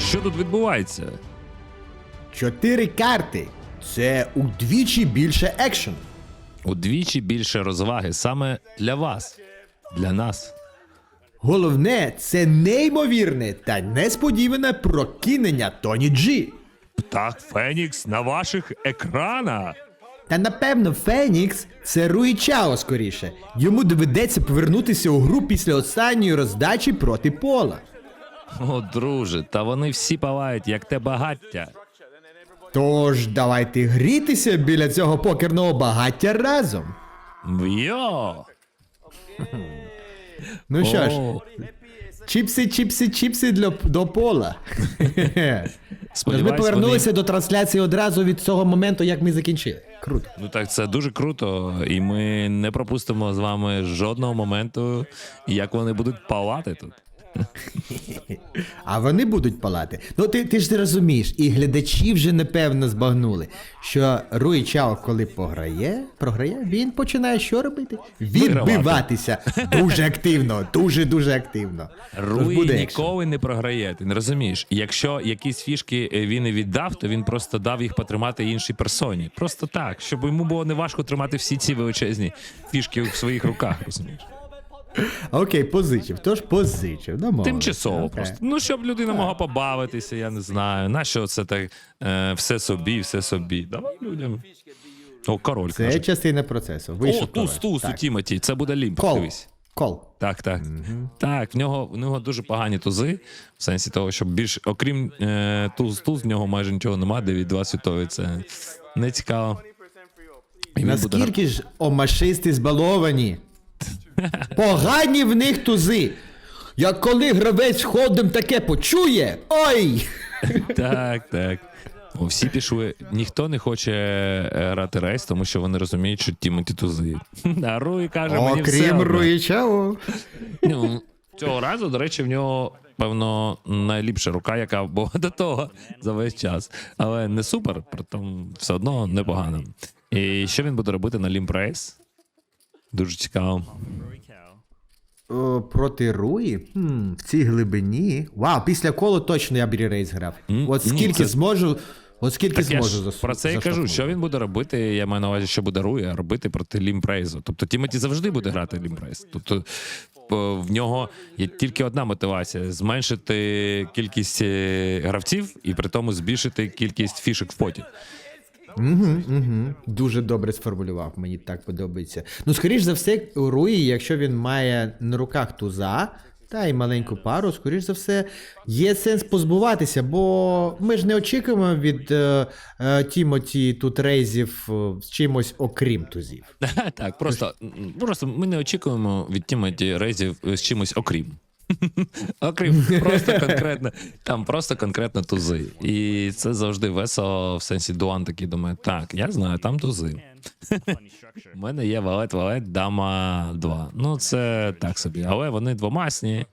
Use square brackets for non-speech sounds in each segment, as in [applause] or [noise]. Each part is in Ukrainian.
що тут відбувається? Чотири карти. Це удвічі більше екшен. Удвічі більше розваги саме для вас, для нас. Головне, це неймовірне та несподіване прокинення Тоні Джі. Птах Фенікс на ваших екранах. Та напевно Фенікс це Руї Чао скоріше. Йому доведеться повернутися у гру після останньої роздачі проти пола. О, друже, та вони всі палають, як те багаття. Тож давайте грітися біля цього покерного багаття разом. Йо! Ну що ж, О, чіпси, чіпси, чіпси для, до пола. Тож ми сподіваюсь, повернулися до трансляції одразу від цього моменту, як ми закінчили. Круто. Ну так, це дуже круто, і ми не пропустимо з вами жодного моменту, як вони будуть палати тут. А вони будуть палати. Ну ти, ти ж не розумієш, і глядачі вже напевно збагнули, що Руй Чао, коли пограє, програє, він починає що робити? Відбиватися дуже активно, дуже дуже активно. Руї буде ніколи не програє, ти не розумієш. Якщо якісь фішки е, він і віддав, то він просто дав їх потримати іншій персоні. Просто так, щоб йому було неважко тримати всі ці величезні фішки в своїх руках, розумієш? Окей, позичив. Тож позичив. Домовились. Тимчасово Окей. просто. Ну, щоб людина могла побавитися, я не знаю. Нащо це так е, все собі, все собі. Давай людям. О, король Це каже. частина процесу. О, туз, король. туз у Так. Тімоті. Це буде лімп. Кол. Дивись. Кол. Так, так. Так, в нього, в нього дуже погані тузи, в сенсі того, що більш, окрім е, туз, туз, в нього майже нічого немає, де від два світові. Це не цікаво. І він буде Наскільки ж омашисти збаловані? Погані в них тузи. Як коли гравець ходом таке почує. Ой! Так, так. Всі пішли. Ніхто не хоче е, грати рейс, тому що вони розуміють, що Тімоті тузи. [laughs] А Руї каже, мені все Окрім одно. Руїчао. Ну, цього разу, до речі, в нього, певно, найліпша рука, яка була до того за весь час. Але не супер, притом все одно непогано. І що він буде робити на Лімп Рейс? Дуже цікаво. О, проти Руї? Хм, в цій глибині. Вау, після колу точно я Брі Рейс грав. М, От ні, скільки це- зможу, от скільки Так я зможу ж про це і кажу, заштовхнути. що він буде робити. Я маю на увазі, що буде Руя робити проти Лімпрейзу. Тобто Тімоті завжди буде грати Лімпрейз. Тобто в нього є тільки одна мотивація: зменшити кількість е, гравців і при тому збільшити кількість фішок в поті. Угу, угу. Дуже добре сформулював, мені так подобається. Ну, скоріш за все, у Руї, якщо він має на руках туза та й маленьку пару, скоріш за все, є сенс позбуватися, бо ми ж не очікуємо від е, е, Тімоті тут рейзів е, з чимось окрім тузів. [laughs] Так, просто, просто ми не очікуємо від Тімоті Рейзів з чимось окрім. [laughs] Окрім просто конкретно, там просто конкретно тузи. І це завжди весело, в сенсі Дуан такий думає, так, я знаю, там тузи. [laughs] У мене є валет, валет, дама 2. Ну, це так собі. Але вони двомасні.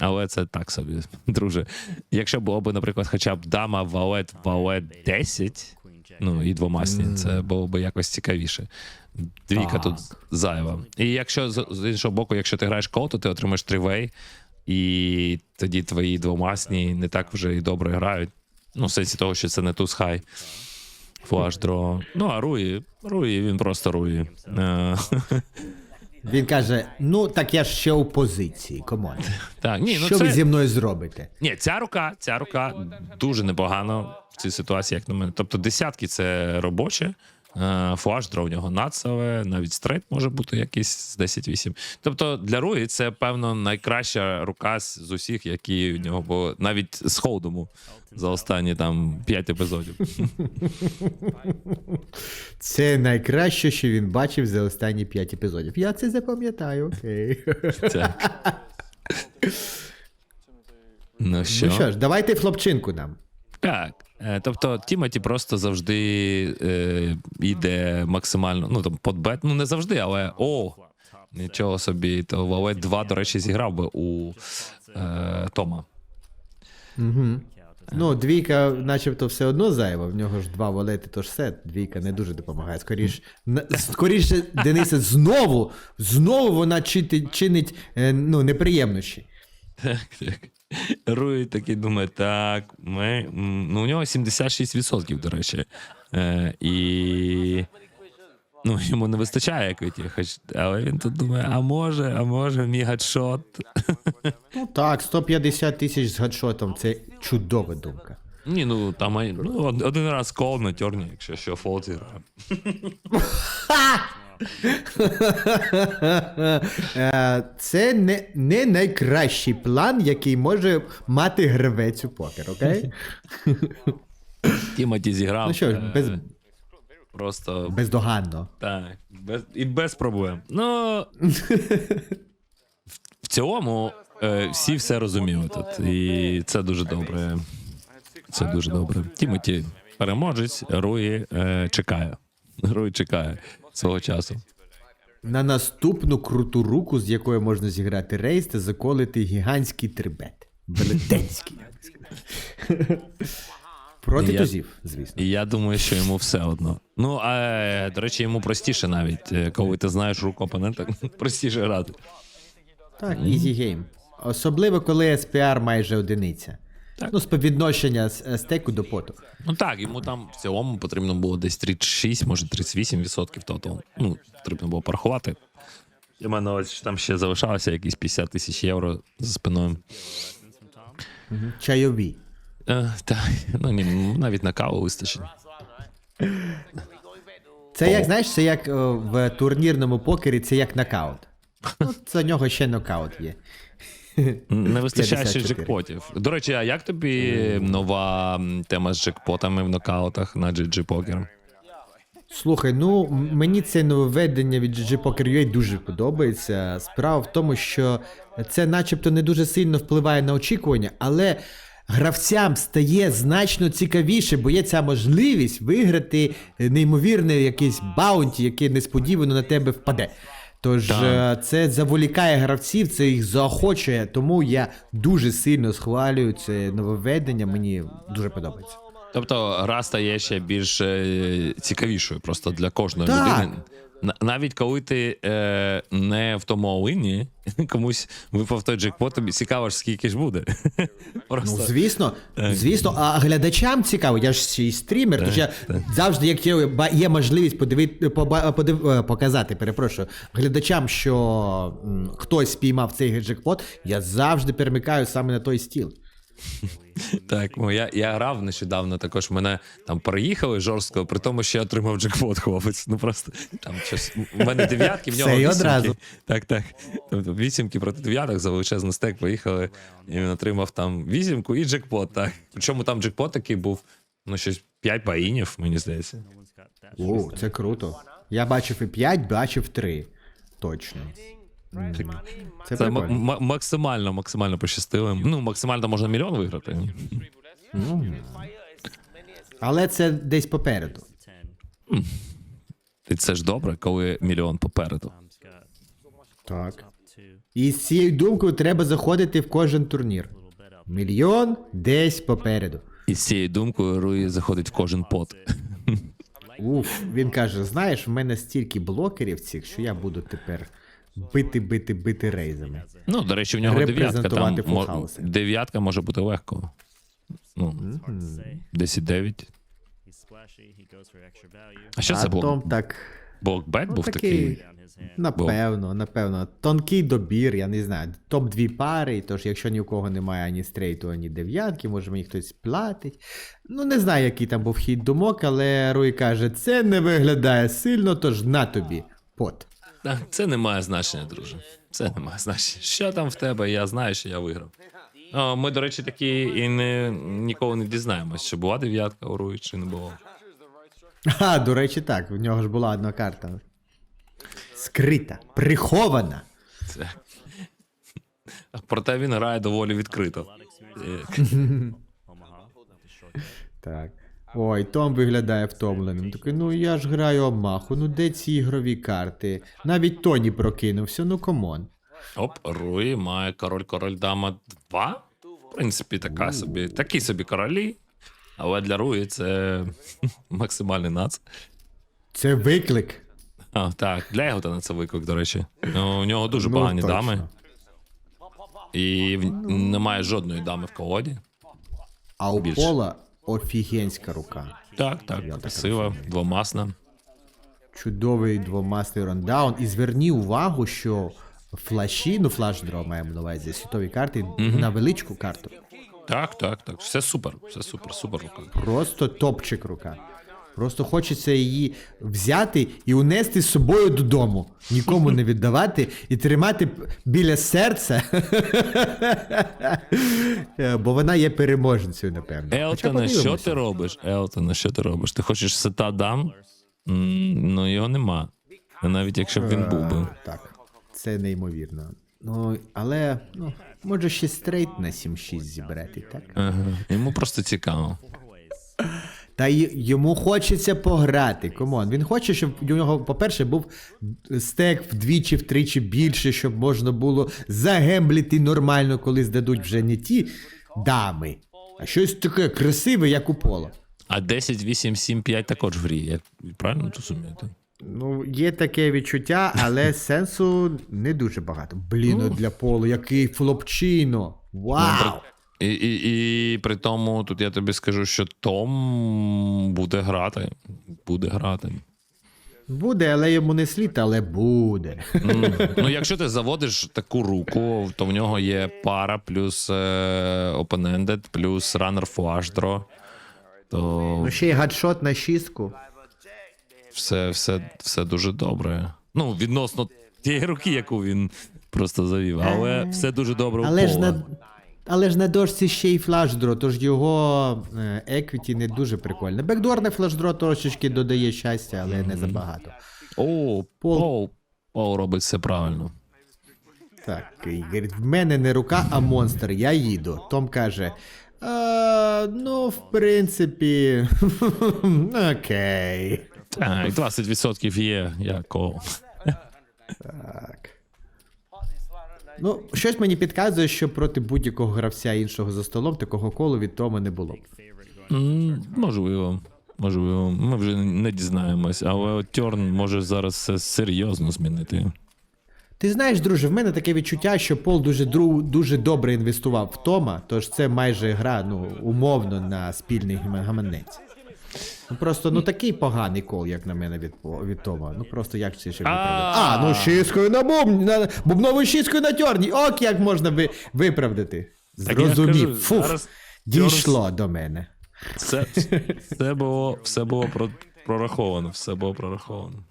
Але це так собі, [laughs] друже. Якщо було б, наприклад, хоча б дама, валет, валет 10, ну і двомасні, це було б якось цікавіше. Двійка Так. тут зайва. І якщо з, з іншого боку, якщо ти граєш кол, то ти отримаєш тривей, і тоді твої двомасні не так вже і добре грають. Ну, в сенсі того, що це не туз хай. Флаш дро. Ну, а Руї, Руї, він просто Руї. [laughs] Він каже: ну так я ж ще у позиції, комон. [laughs] Так, ні, ну Що це... ви зі мною зробите? Ні, ця рука, ця рука дуже непогано в цій ситуації, як на мене. Тобто десятки це робоче. Е, Флаш дро в нього нацеве, навіть стрейт може бути якийсь з 10-8. Тобто для Руї це, певно, найкраща рука з усіх, які в нього були, навіть з холдому за останні там 5 епізодів. Це найкраще, що він бачив за останні п'ять епізодів. Я це запам'ятаю, окей. Так. [laughs] Ну що? Ну що ж, давайте хлопчинку нам. Так. Е, Тобто Тімоті просто завжди е, йде максимально, ну там под бет, ну не завжди, але о, нічого собі. То Валет 2, до речі, зіграв би у е, Тома. Ну, двійка, начебто, все одно зайва. В нього ж два валети, тож все. Двійка не дуже допомагає. Скоріш, скоріше, Денисе, знову, знову вона чинить е, ну, неприємнощі. Так, так. Руї такий думає, так, ми. Ну, у нього 76%, до речі. Е, і. Ну, йому не вистачає еквіті, хоч, але він тут думає, а може, а може, мій гадшот. Ну так, 150 тисяч з гадшотом це чудова думка. Ні, ну там ну, один раз кол на тьорні, якщо що. Е, Це не, не найкращий план, який може мати гравець у покер, окей? Тімоті зіграв. Ну що ж, е, без, Просто бездоганно. Так, без, і без проблем. Ну. в, в цілому е, всі все розуміли тут. І це дуже добре. Це дуже добре. Тімоті переможець, Руї е, чекає. Руї чекає свого часу. На наступну круту руку, з якою можна зіграти рейс, та заколити гігантський трибет. Велетенський. Проти Я- тузів, звісно. І я думаю, що йому все одно. Ну, а до речі, йому простіше навіть, е, коли ти знаєш руку опонента, [laughs] простіше грати. Так, easy game. Особливо, коли SPR майже одиниця. Так. Ну, співвідношення з е, стеку до поту. Ну так, йому там в цілому потрібно було десь 36, може 38% тотал. Ну, потрібно було порахувати. І в мене ось там ще залишалося якісь 50 тисяч євро за спиною. Чайові. Е, так, ну ні, навіть на каву вистачить. Це як, знаєш, це як о, в турнірному покері, це як нокаут. Ну, за нього ще нокаут є. Не [laughs] вистачає ще 54. джекпотів. До речі, а як тобі нова тема з джекпотами в нокаутах на GG Poker? Слухай, ну мені це нововведення від GG Poker UA дуже подобається. Справа в тому, що це начебто не дуже сильно впливає на очікування, але гравцям стає значно цікавіше, бо є ця можливість виграти неймовірне якийсь баунті, яке несподівано на тебе впаде. Тож Так. е, це заволікає гравців, це їх заохочує, тому я дуже сильно схвалюю це нововведення, мені дуже подобається. Тобто гра стає ще більш е, цікавішою просто для кожної Так. людини. На- Навіть коли ти е, не в тому олині, [laughs] комусь випав той джекпот, тобі цікаво ж скільки ж буде. [laughs] Ну, звісно, звісно, а глядачам цікаво, я ж ще й стрімер, тож я завжди, як є, є можливість подивити, подив, е, показати, перепрошую, глядачам, що хтось спіймав цей джекпот, я завжди перемикаю саме на той стіл. Так, ну, я, я грав нещодавно також. Мене там переїхали жорстко, при тому, що я отримав джекпот, хлопець. Ну просто там щось. У мене дев'ятки, в нього і вісімки. одразу. Так, так. Тобто вісімки проти дев'яток за величезний стек поїхали. І він отримав там вісімку і джекпот. Так. Причому там джекпот такий був, ну, щось 5 баїнів, мені здається. О, це круто. Я бачив і 5, бачив 3. Точно. Це Це максимально, максимально пощастило. Ну, максимально можна мільйон виграти. Але це десь попереду. І це ж добре, коли мільйон попереду. Так. І з цією думкою треба заходити в кожен турнір. Мільйон десь попереду. І з цією думкою Руї заходить в кожен пот. Уф, він каже: знаєш, в мене стільки блокерів цих, що я буду тепер бити, бити, бити рейзами. Ну, до речі, в нього дев'ятка. Там мо- дев'ятка може бути легко. Ну, 10-9. А що а це було? Том так. Блокбет був такий. такий. Напевно, напевно. Тонкий добір, я не знаю. Топ дві пари, тож якщо ні у кого немає ані стрейту, ані дев'ятки, може мені хтось платить. Ну, не знаю, який там був хід думок, але Руй каже, це не виглядає сильно, тож на тобі. Пот. Так, це не має значення, друже. Це не має значення. Що там в тебе? Я знаю, що я виграв. О, ми, до речі, такі і не, ніколи не дізнаємось, чи була дев'ятка у Руї, чи не було. А, до речі, так, в нього ж була одна карта. Скрита, прихована. Це... Проте він грає доволі відкрито. Так. Ой, Том виглядає втомленим. Такий, ну я ж граю обмаху, ну де ці ігрові карти? Навіть Тоні прокинувся, ну комон. Оп, Руї має король король дама 2. В принципі, така собі, такі собі королі. Але для Руї це [laughs] максимальний нац. Це виклик. А, так, для Еготана це виклик, до речі. Ну, у нього дуже Ну, погані точно. дами. І в- немає жодної дами в колоді. А у Більше. пола офігенська рука. Так, так, красива, двомасна. Чудовий двомасний рондаун. І зверні увагу, що флаші, ну флаш-дро маємо на увазі, світові карти на величку карту. Так, так, так. Все супер, все супер, супер рука. Просто топчик рука. Просто хочеться її взяти і унести з собою додому, нікому не віддавати і тримати біля серця. [laughs] Бо вона є переможницею, напевно. Хоча Елтоне, що ти робиш? Елтоне, що ти робиш? Ти хочеш сета дам? Ну, його нема. Навіть якщо б він був би. Так, це неймовірно. Ну, але ну, може ще стрейт на 7-6 зібрати, так? Ага. Йому просто цікаво. Та й йому хочеться пограти. Комон. Він хоче, щоб у нього, по-перше, був стек вдвічі, втричі більше, щоб можна було загембліти нормально, коли здадуть вже не ті дами, а щось таке красиве, як у пола. А 10, 8, 7, 5 також в грі. Я правильно розумієте? Ну, є таке відчуття, але [laughs] сенсу не дуже багато. Блін, ну для полу, який флопчино. Вау! І, і, і при тому, тут я тобі скажу, що Том буде грати. Буде грати. Буде, але йому не слід, але буде. [laughs] Ну, якщо ти заводиш таку руку, то в нього є пара плюс е, open-ended, плюс runner flash. То Ну ще й гадшот на шістку. все, все, все дуже добре. Ну, відносно тієї руки, яку він просто завів. Але все дуже добре Але ж на. Але ж на дошці ще й флашдро, тож його еквіті не дуже прикольне. Бекдорне флашдро трошечки додає щастя, але не забагато. О, Пол- Пол. Пол робить все правильно. Так, говорить, в мене не рука, а монстр, я їду. Том каже. «А, ну, в принципі. [laughs] Окей. Так, 20% є, я кол. Так. Ну, щось мені підказує, що проти будь-якого гравця іншого за столом такого колу від Тома не було. М, Можливо. Можливо, ми вже не дізнаємось, але от Терн може зараз все серйозно змінити. Ти знаєш, друже, в мене таке відчуття, що Пол дуже дру, дуже добре інвестував в Тома, тож це майже гра, ну, умовно, на спільний гаманець. Ну просто ну такий поганий кол, як на мене від, від Тома. Ну просто як це ще виправдати? А, ну шісткою на буб, на бубновою шісткою на тьорні. Ок, як можна ви, виправдати. Зрозумів. зараз дійшло до мене. Все, все було, все було про, прораховано, все було прораховано.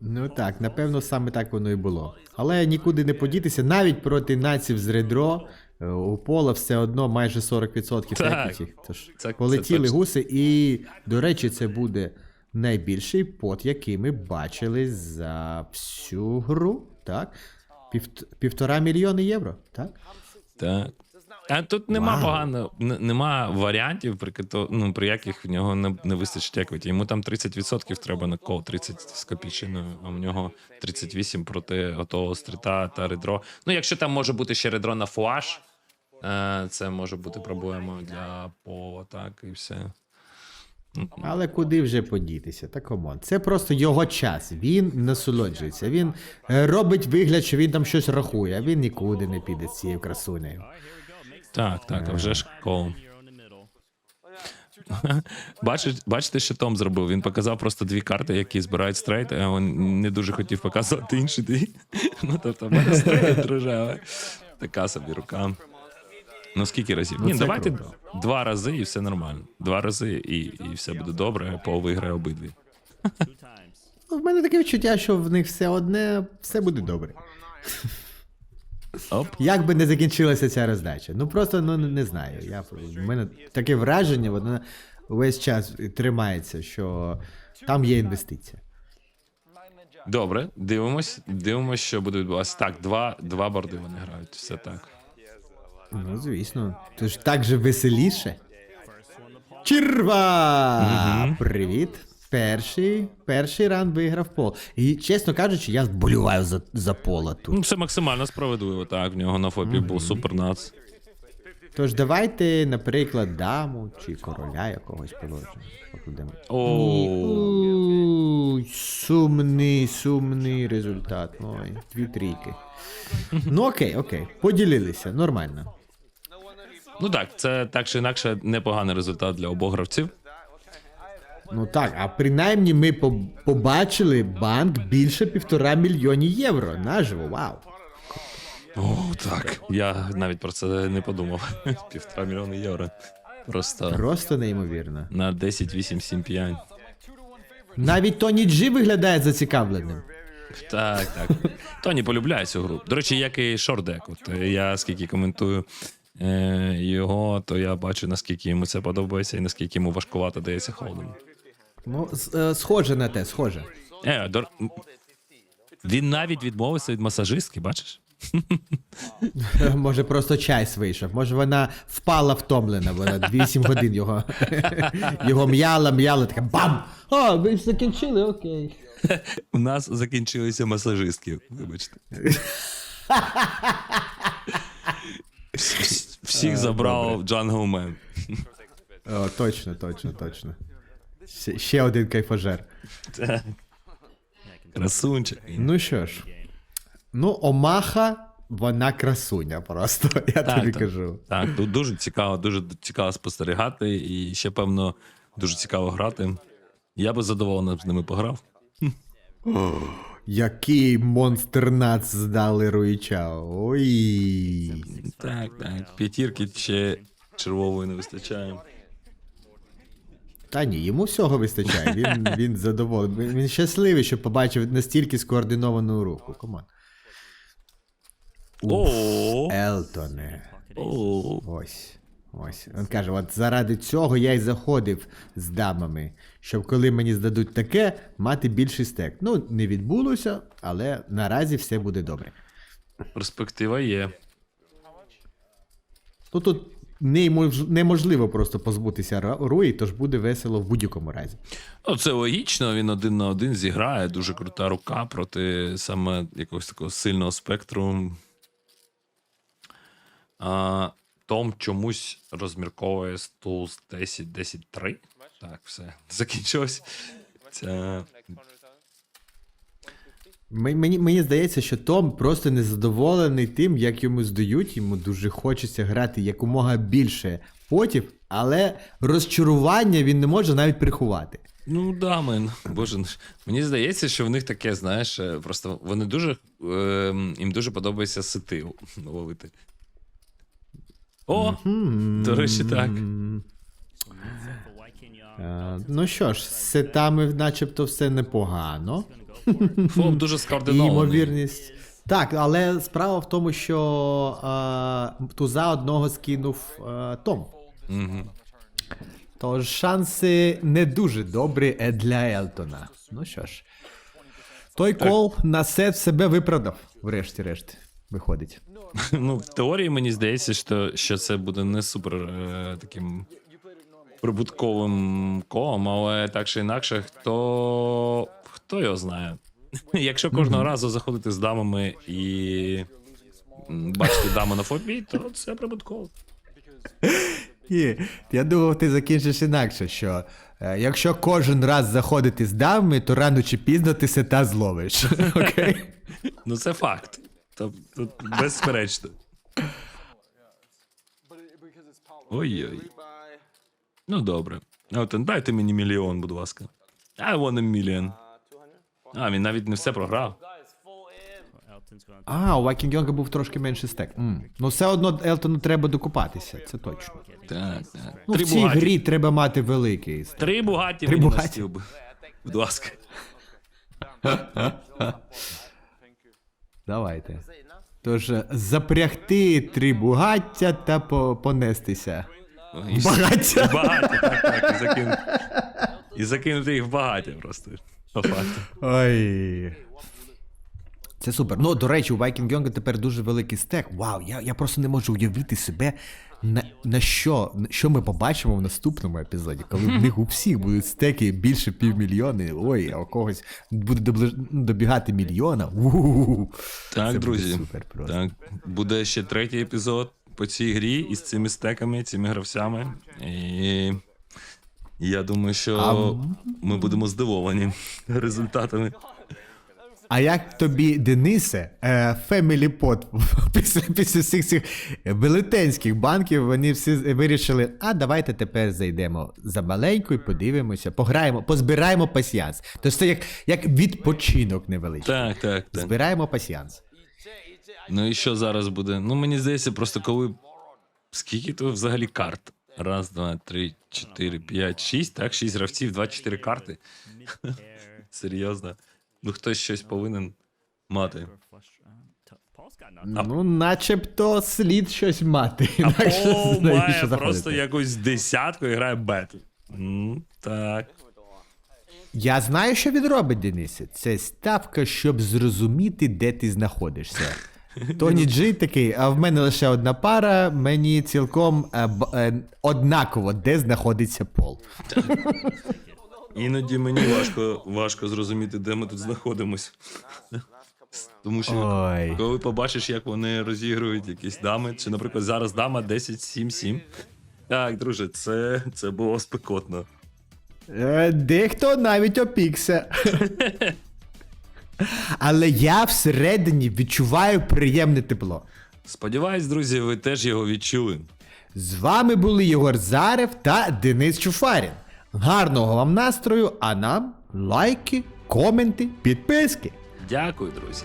Ну так, напевно, саме так воно і було. Але нікуди не подітися, навіть проти наців з редро у пола все одно майже 40% Так. еквіті. Тож Це- полетіли це гуси, і, до речі, це буде найбільший пот, який ми бачили за всю гру. Так? Пів- півтора мільйони євро, так? Так. А тут нема Вау. погано, нема варіантів, при, ну, при яких в нього не, не вистачить еквіті. Йому там 30% треба на кол, 30 з копійчиною, а в нього 38 проти готового стріта та редро. Ну, якщо там може бути ще редро на флаш, е, це може бути проблемою для пола, так, і все. Але куди вже подітися? Та комон. Це просто його час. Він насолоджується. Він е, робить вигляд, що він там щось рахує, а він нікуди не піде з цією красунею. Так, так, а вже ж кол. Бачиш, бачите, що Том зробив? Він показав просто дві карти, які збирають стрейт, а він не дуже хотів показувати інші дві. Ну, тобто, мене стрейт, друже, але така собі рука. Ну, скільки разів? Ні, давайте круто. два рази і все нормально. Два рази і, і все буде добре, Пол виграє обидві. Ну, в мене таке відчуття, що в них все одне, все буде добре. Оп. Як би не закінчилася ця роздача. Ну просто ну, не, знаю. Я, в мене таке враження, воно весь час тримається, що там є інвестиція. Добре, дивимось, дивимось, що буде відбуватися. Так, два, два борди вони грають, все так. Ну, звісно. Тож так же веселіше. Чірва! Привіт! Перший, перший раунд виграв пол. І чесно кажучи, я вболіваю за, за пола тут. Ну, все максимально справедливо, так. В нього на фопі був супер нац. Тож давайте, наприклад, даму чи короля якогось положимо. О, сумний, сумний результат. Ой, дві трійки. Ну окей, окей. Поділилися, нормально. Ну так, це так чи інакше непоганий результат для обох гравців. Ну так, а принаймні ми побачили банк більше півтора мільйонів євро. Наживо, вау. О, так. Я навіть про це не подумав. [laughs] Півтора мільйона євро. Просто Просто неймовірно. на 10, 8, 7, 5. Навіть Тоні Джі виглядає зацікавленим. Так, так. Тоні полюбляє цю гру. До речі, як і Шордек. От е, я скільки коментую е, його, то я бачу, наскільки йому це подобається і наскільки йому важкувато дається холдом. Ну, з- е, схоже на те, схоже. Е, до... м, Він навіть відмовився від масажистки, бачиш? [laughs] Може, просто чайс вийшов. Може, вона впала втомлена, вона 8 годин його, [laughs] його м'яла, м'яла, така бам! О, ви ж закінчили, окей. [laughs] У нас закінчилися масажистки, вибачте. Всіх забрав Джанглмен. О, точно, точно, точно. Ще, ще один кайфажер. Красунчик. Ну що ж. Ну, Омаха, вона красуня просто, [laughs] я тобі так. кажу. Так, тут дуже цікаво, дуже цікаво спостерігати, і ще, певно, дуже цікаво грати. Я би задоволено з ними пограв. Який монстр нац здали Руїча. Ой. Так, так. П'ятірки ще червової не вистачає. Та ні, йому всього вистачає. Він, [laughs] він задоволений. Він, він щасливий, що побачив настільки скоординовану руку. Команд. О, Елтоне. Ось. Ось. Він каже: от заради цього я й заходив з дамами, щоб коли мені здадуть таке, мати більший стек. Ну, не відбулося, але наразі все буде добре. Перспектива є. Ну тут неможливо просто позбутися Руї, тож буде весело в будь-якому разі. Ну, це логічно, він один на один зіграє. Дуже крута рука проти саме якогось такого сильного спектру. А, Том чомусь розмірковує стул з 10 10 3 Так, все. Закінчилось. Ця... Мені, мені здається, що Том просто незадоволений тим, як йому здають. Йому дуже хочеться грати якомога більше потів, але розчарування він не може навіть приховати. Ну да, мен. Боже, ну, мені здається, що в них таке, знаєш, е, просто вони дуже. Е, їм дуже подобається сити ловити. О! До речі, так. Е, ну що ж, з сетами, начебто, все непогано. Фоп дуже скоординований. ймовірність. Так, але справа в тому, що е, туза одного скинув е, Том. Угу. Тож шанси не дуже добрі е, для Елтона. Ну що ж, той кол на сет себе виправдав, врешті-решт, виходить. [laughs] Ну, в теорії мені здається, що, що це буде не супер е, таким прибутковим колом, але так чи інакше, хто, хто його знає. [laughs] Якщо кожного разу заходити з дамами і бачити даму на фобі, то це прибутково. Ні, я думав, ти закінчиш інакше, що е, якщо кожен раз заходити з дамами, то рано чи пізно ти сета зловиш. [laughs] Окей? Ну, це факт. Тобто, безперечно. Ой-ой. Ну, добре. От, дайте мені мільйон, будь ласка. I want a million. А, він навіть не все програв. А, у Вайкінг Йонга був трошки менший стек. М. Ну, все одно Елтону треба докупатися, це точно. Так, так. Ну, Три в цій бугаті. грі треба мати великий стек. Три бугаті Три мені Бугаті. би. Будь ласка. Давайте. Тож, запрягти три бугаття та по- понестися. І Багаття. Багаття, так, так. І, закину... і закинути їх в багаття просто. По факту. Ой. Це супер. Ну, до речі, у Viking Young тепер дуже великий стек. Вау, я, я просто не можу уявити себе, на, на що, на що ми побачимо в наступному епізоді, коли в них у всіх будуть стеки більше півмільйони. Ой, а у когось буде доближ... добігати мільйона. У-у-у. Так, Це буде друзі. супер просто. Так, буде ще третій епізод по цій грі із цими стеками, цими гравцями. І я думаю, що А- ми будемо здивовані [laughs] результатами. А як тобі, Денисе, е, Family Pot [laughs] після, після всіх цих велетенських банків вони всі вирішили, а давайте тепер зайдемо за маленьку і подивимося, пограємо, позбираємо пасіянс. Тож це як, як відпочинок невеличкий. Так, так, так. Збираємо пасіянс. Ну і що зараз буде? Ну мені здається, просто коли. Скільки то взагалі карт? Раз, два, три, чотири, п'ять, шість, так? Шість гравців, два-чотири карти. [laughs] Серйозно. Ну хтось щось повинен мати. Ну, начебто слід щось мати. [laughs] А Пол має просто якусь десятку і грає бет. М, Так. Я знаю, що він робить, Денисе. Це ставка, щоб зрозуміти, де ти знаходишся. [laughs] Тоні Джей такий, а в мене лише одна пара, мені цілком е, б- е, однаково, де знаходиться пол. Іноді мені важко, важко зрозуміти, де ми тут знаходимось. Тому що Ой. коли побачиш, як вони розігрують якісь дами, чи, наприклад, зараз дама 10-7-7. Так, друже, це, це було спекотно. Е, Дехто навіть опікся. Але я всередині відчуваю приємне тепло. Сподіваюсь, друзі, ви теж його відчули. З вами були Єгор Зарев та Денис Чуфарін. Гарного вам настрою, а нам лайки, коменти, підписки. Дякую, друзі.